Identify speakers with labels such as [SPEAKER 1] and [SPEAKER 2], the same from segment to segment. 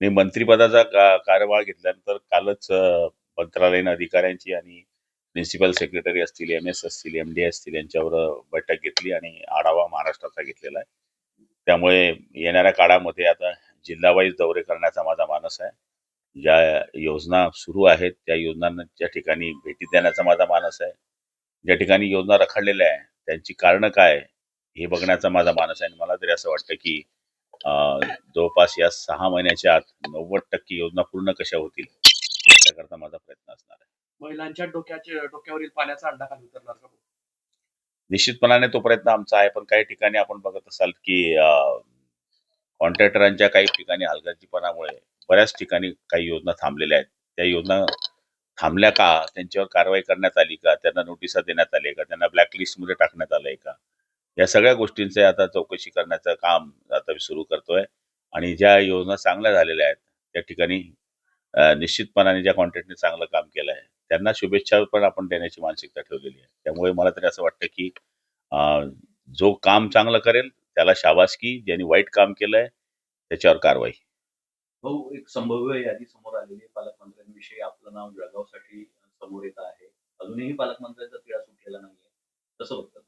[SPEAKER 1] मी मंत्रिपदाचा का कार्यभार घेतल्यानंतर कालच मंत्रालयीन अधिकाऱ्यांची आणि प्रिन्सिपल सेक्रेटरी असतील एम एस असतील एम डी असतील यांच्यावर बैठक घेतली आणि आढावा महाराष्ट्राचा घेतलेला आहे. त्यामुळे येणाऱ्या काळामध्ये आता जिल्हावाईज दौरे करण्याचा माझा मानस आहे. ज्या योजना सुरू आहेत त्या योजनांच्या ठिकाणी भेटी देण्याचा माझा मानस आहे ज्या ठिकाणी योजना रखडलेल्या आहे त्यांची कारणं काय हे बघण्याचा माझा मानस आहे आणि मला तरी असं वाटतं की जवळपास या सहा महिन्याच्या आत नव्वद टक्के योजना पूर्ण कशा होतील याच्याकरता माझा प्रयत्न असणार आहे.
[SPEAKER 2] महिलांच्या डोक्याचे डोक्यावरील पाण्याचा अंडा खाली उतरणार का
[SPEAKER 1] निश्चितपणाने तो प्रयत्न आमचा आहे पण काही ठिकाणी आपण बघत असाल की कॉन्ट्रॅक्टरांच्या काही ठिकाणी हलगर्जीपणामुळे बऱ्याच ठिकाणी काही योजना थांबलेल्या आहेत. त्या योजना थांबल्या का? त्यांच्यावर कारवाई करण्यात आली का? त्यांना नोटिसा देण्यात आली का? त्यांना ब्लॅक लिस्टमध्ये टाकण्यात आलंय का? या सगळ्या गोष्टींचे आता चौकशी करण्याचं काम सुरू करतोय. आणि ज्या योजना चांगल्या झालेल्या आहेत त्या ठिकाणी निश्चितपणाने ज्या कॉन्ट्रॅक्टने चांगलं काम केलं आहे त्यांना शुभेच्छा पण आपण देण्याची मानसिकता ठेवलेली आहे. त्यामुळे मला तरी असं वाटतं की जो काम चांगलं करेल त्याला शाबासकी ज्यांनी वाईट काम केलंय त्याच्यावर कारवाई.
[SPEAKER 3] भाऊ एक संभाव्य यादी समोर आलेली आहे. पालकमंत्र्यांविषयी आपलं नाव जळगावसाठी समोर येत आहे. अजूनही पालकमंत्र्यांचा तिढा सुटलेला नाहीये. कसं बघतात.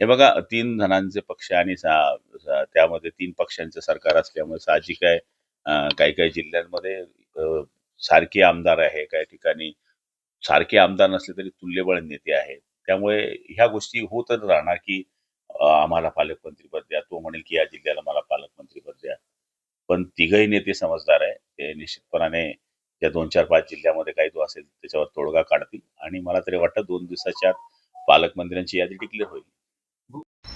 [SPEAKER 1] हे बघा तीन जणांचे पक्ष आणि त्यामध्ये तीन पक्षांचं सरकार असल्यामुळे साहजिक आहे. काही काही जिल्ह्यांमध्ये सारखे आमदार आहे काही ठिकाणी. सारखे आमदार नसले तरी तुल्यबळ नेते आहे. त्यामुळे ह्या गोष्टी होतच राहणार की आम्हाला आम्हाला पालकमंत्रीपद द्या. तो म्हणेल की या जिल्ह्याला मला पालकमंत्रीपद द्या. पण तिघही नेते समजदार आहे. ते निश्चितपणाने त्या दोन चार पाच जिल्ह्यामध्ये काही जो असेल त्याच्यावर तोडगा काढतील. आणि मला तरी वाटतं दोन दिवसाच्या आत पालकमंत्र्यांची यादी डिक्लेअर होईल.